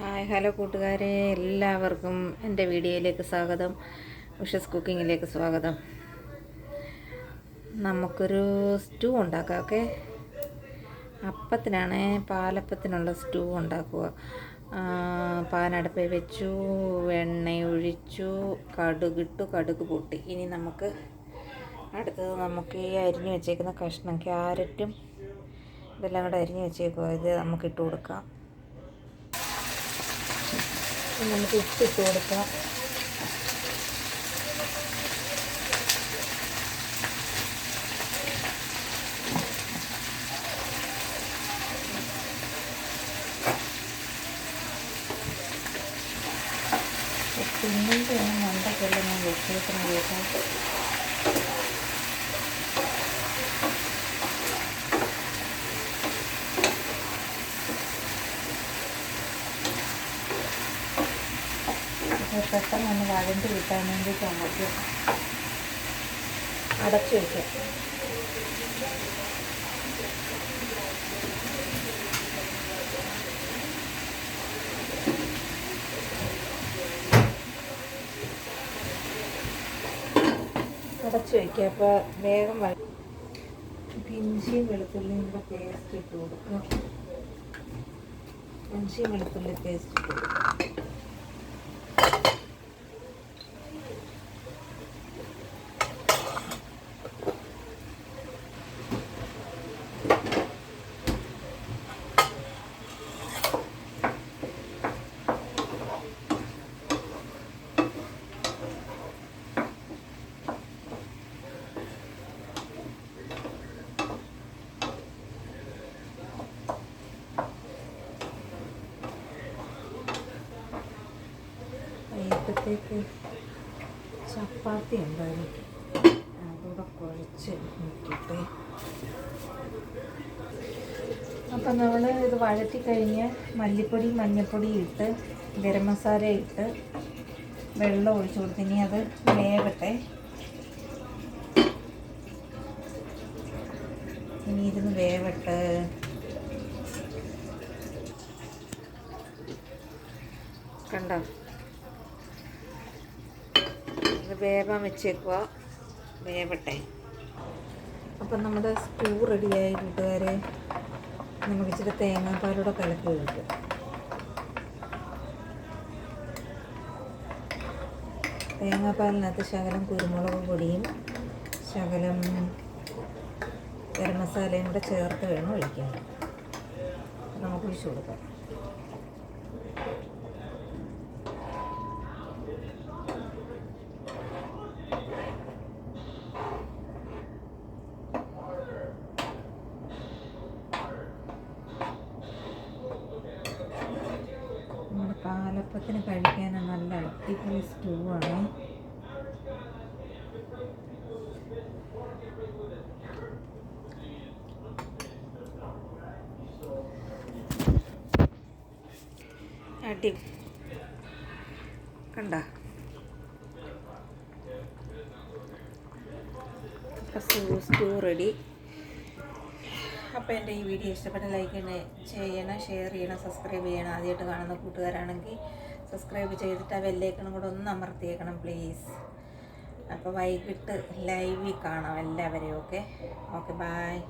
Hi hello കൂട്ടുകാരെ. എല്ലാവർക്കും എന്റെ വീഡിയോയിലേക്ക് സ്വാഗതം. ഉഷസ് കുക്കിങ്ങിലേക്ക് സ്വാഗതം. നമുക്കൊരു സ്റ്റൂ ഉണ്ടാക്കാം ഓക്കെ? അപ്പത്തിനാണ് പാലപ്പത്തിനുള്ള സ്റ്റൂ ഉണ്ടാക്കുക. പാനടുപ്പിൽ വെച്ചു എണ്ണ ഒഴിച്ചു കടുകിട്ടു കടുക് പൊട്ടി. ഇനി നമുക്ക് അടുത്തത് നമുക്ക് ഈ അരിഞ്ഞു വെച്ചേക്കുന്ന കഷ്ണം ക്യാരറ്റും ഇതെല്ലാം കൂടെ അരിഞ്ഞു വെച്ചേക്കുക ഇത് നമുക്ക് ഇട്ട് കൊടുക്കാം. നമുക്ക് ഉപ്പിട്ട് കൊടുക്കാം. പിന്നീട് മണ്ടക്കെല്ലാം ഞാൻ വെച്ചേക്കുന്ന കേട്ടോ. പെട്ടെന്ന് ഒന്ന് വഴണ്ട് കിട്ടാൻ വേണ്ടിയിട്ട് നമുക്ക് അടച്ചു വയ്ക്കാം അടച്ചു വയ്ക്കുക അപ്പോൾ വേഗം വഴ ഇഞ്ചിയും വെളുത്തുള്ളിയും കൂടെ പേസ്റ്റ് ഇട്ട് കൊടുക്കുക ഇഞ്ചിയും വെളുത്തുള്ളി പേസ്റ്റ് ഇട്ട് കൊടുക്കുക വൈകിട്ടത്തേക്ക് ചപ്പാത്തി ഉണ്ടായിരിക്കും അതുകൂടെ കുഴച്ച് നോക്കിയിട്ട്. അപ്പം നമ്മൾ ഇത് വഴറ്റി കഴിഞ്ഞ് മല്ലിപ്പൊടി മഞ്ഞൾപ്പൊടി ഇട്ട് ഗരം മസാല ഇട്ട് വെള്ളം ഒഴിച്ചു കൊടുത്ത്. ഇനി അത് വേവട്ടെ. ഇനി ഇരുന്ന് വേവട്ടെ. കണ്ടോ? വേവാൻ വെച്ചേക്കുക വേവട്ടെ. അപ്പം നമ്മുടെ സ്റ്റൂ റെഡിയായി കൂട്ടുകാരെ. നമുക്ക് ഇച്ചിരി തേങ്ങാപ്പാലൂടെ കലക്കി ഒഴിക്കും. തേങ്ങാപ്പാലിനകത്ത് ശകലം കുരുമുളക് പൊടിയും ശകലം ഗരം മസാലയും കൂടെ ചേർത്ത് വേണം ഒഴിക്കാൻ. നമുക്ക് ഒഴിച്ചു കൊടുക്കാം. നമ്മുടെ പാലപ്പത്തിന് കഴിക്കാൻ നല്ല അടിപൊളി സ്റ്റൂ ആണ്. അടി. കണ്ട? സ്റ്റൂ റെഡി അപ്പോൾ എന്റെ ഈ വീഡിയോ ഇഷ്ടപ്പെട്ട ലൈക്ക് ചെയ്യണം ഷെയർ ചെയ്യണം സബ്സ്ക്രൈബ് ചെയ്യണം. ആദ്യമായിട്ട് കാണുന്ന കൂട്ടുകാരാണെങ്കിൽ സബ്സ്ക്രൈബ് ചെയ്തിട്ട് ആ വെല്ലേക്കണം കൂടെ ഒന്ന് അമർത്തിയേക്കണം പ്ലീസ് അപ്പോൾ വൈകിട്ട് ലൈവിൽ കാണാം എല്ലാവരെയും ഓക്കെ ഓക്കെ ബായ്